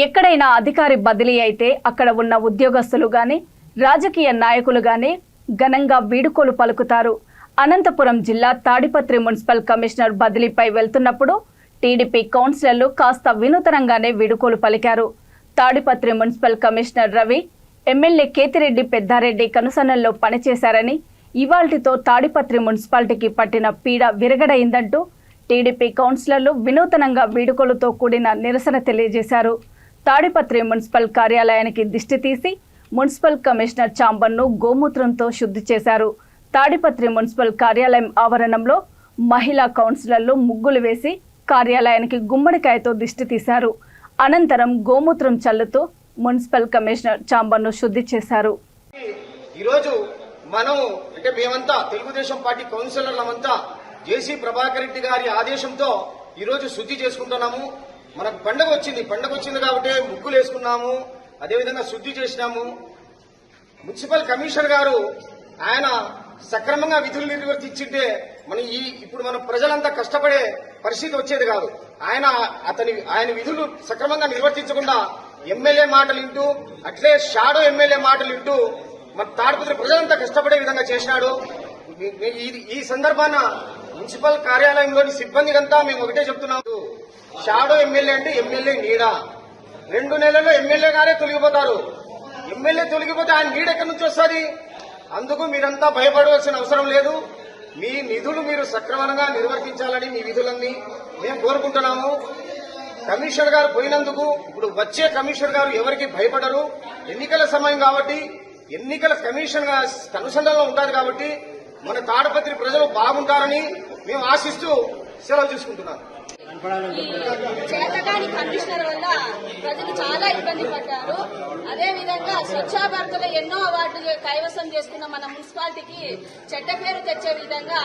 ఎక్కడైనా అధికారి బదిలీ అయితే అక్కడ ఉన్న ఉద్యోగస్తులు గాని రాజకీయ నాయకులు గాని ఘనంగా వీడుకోలు పలుకుతారు. అనంతపురం జిల్లా తాడిపత్రి మున్సిపల్ కమిషనర్ బదిలీపై వెళ్తున్నప్పుడు టీడీపీ కౌన్సిలర్లు కాస్త వినూతనంగానే వీడుకోలు పలికారు. Tadipatri municipal commissioner Ravi MLA Kethireddy Peddareddy కనుసన్నల్లో పనిచేశారని ఇవాల్టితో తాడిపత్రి మున్సిపాలిటీకి పట్టిన పీడ విరగడైందంటూ టీడీపీ కౌన్సిలర్లు వినూతనంగా వీడుకోలతో కూడిన నిరసన తెలియజేశారు. తాడిపత్రి మున్సిపల్ కార్యాలయానికి దిష్టి తీసి మున్సిపల్ కమిషనర్ చాంబర్ను గోమూత్రంతో శుద్ధి చేశారు. తాడిపత్రి మున్సిపల్ కార్యాలయం ఆవరణంలో మహిళా కౌన్సిలర్లు ముగ్గులు వేసి కార్యాలయానికి గుమ్మడికాయతో దిష్టి తీశారు. అనంతరం గోమూత్రం చల్లుతూ మున్సిపల్ కమిషనర్ చాంబర్ను శుద్ధి చేశారు. ఈరోజు మనం అంటే మేమంతా తెలుగుదేశం పార్టీ కౌన్సిలర్లమంతా జేసీ ప్రభాకర్ రెడ్డి గారి ఆదేశంతో ఈరోజు శుద్ధి చేసుకుంటున్నాము. మనకు పండగ వచ్చింది. పండగ వచ్చింది కాబట్టి ముగ్గులు వేసుకున్నాము. అదేవిధంగా శుద్ధి చేసినాము. మున్సిపల్ కమిషనర్ గారు ఆయన సక్రమంగా విధులు నిర్వర్తించింటే మన ఈ ఇప్పుడు మనం ప్రజలంతా కష్టపడే పరిస్థితి వచ్చేది కాదు. ఆయన అతని ఆయన విధులు సక్రమంగా నిర్వర్తించకుండా ఎమ్మెల్యే మాటలు వింటూ అట్లే షాడో ఎమ్మెల్యే మాటలు వింటూ మన తాడిపత్రి ప్రజలంతా కష్టపడే విధంగా చేసినాడు. ఈ- ఈ సందర్భాన మున్సిపల్ కార్యాలయంలోని సిబ్బందికంతా మేము ఒకటే చెప్తున్నాము. షాడో ఎమ్మెల్యే అంటే ఎమ్మెల్యే నీడ? రెండు నెలల్లో ఎమ్మెల్యే గారే తొలగిపోతారు. ఎమ్మెల్యే తొలగిపోతే ఆయన నీడ ఎక్కడి నుంచి వస్తుంది? అందుకు మీరంతా భయపడవలసిన అవసరం లేదు. మీ నిధులు మీరు సక్రమంగా నిర్వర్తించాలని మీ విధులన్నీ మేము కోరుకుంటున్నాము. కమిషనర్ గారు పోయినందుకు ఇప్పుడు వచ్చే కమిషనర్ గారు ఎవరికి భయపడరు. ఎన్నికల సమయం కాబట్టి ఎన్నికల కమిషన్గా అనుసంధానంలో ఉంటారు కాబట్టి మన తాడపత్రి ప్రజలు బాగుంటారని మేము ఆశిస్తూ సెలవు తీసుకుంటున్నాను చేతగాని కమిషనర్ వల్ల ప్రజలు చాలా ఇబ్బంది పడ్డారు. అదే విధంగా స్వచ్ఛ భారత్లో ఎన్నో అవార్డులు కైవసం చేసుకున్న మన మున్సిపాలిటీకి చెడ్డ పేరు తెచ్చే విధంగా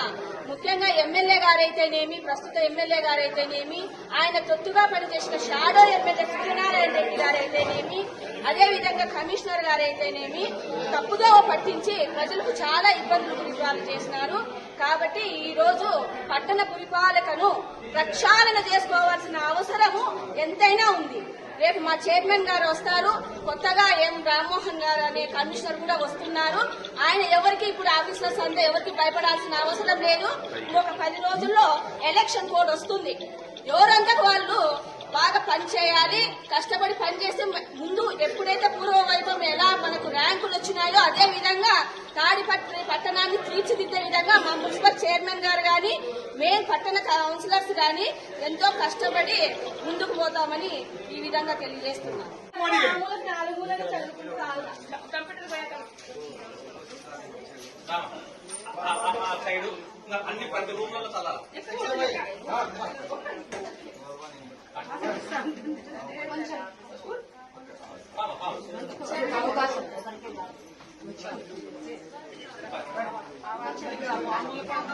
ముఖ్యంగా ఎమ్మెల్యే గారైతేనేమి ప్రస్తుత ఎమ్మెల్యే గారైతేనేమి ఆయన తొత్తుగా పనిచేసిన షాడో ఎమ్మెల్యే సత్యనారాయణ రెడ్డి గారైతేనేమి అదే విధంగా కమిషనర్ గారైతేనేమి తప్పుగా పట్టించి ప్రజలకు చాలా ఇబ్బందులు గురిపాలు చేసినారు. కాబట్టి ఈ రోజు పట్టణ పురిపాలకను ప్రక్షాళన చేసుకోవాల్సిన అవసరము ఎంతైనా ఉంది. రేపు మా చైర్మన్ గారు వస్తారు. కొత్తగా ఎం రామ్మోహన్ గారు అనే కమిషనర్ కూడా వస్తున్నారు. ఆయన ఎవరికి ఇప్పుడు ఆఫీసర్స్ అంతా ఎవరికి భయపడాల్సిన అవసరం లేదు. ఒక పది రోజుల్లో ఎలక్షన్ కోడ్ వస్తుంది. ఎవరంతా వాళ్ళు బాగా పనిచేయాలి కష్టపడి పనిచేస్తే ముందు ఎప్పుడైతే పూర్వ వైభవం ఎలా మనకు ర్యాంకులు వచ్చినాయో అదే విధంగా తాడిపత్రి పట్టణాన్ని తీర్చిదిద్దే విధంగా మా మున్సిపల్ చైర్మన్ గారు గాని మేము పట్టణ కౌన్సిలర్స్ గాని ఎంతో కష్టపడి ముందుకు పోతామని ఈ విధంగా తెలియజేస్తున్నాం. నాలుగులను అన్ని ప్రతి రూమ్లలో చల్లాలి 把这个黄泥巴。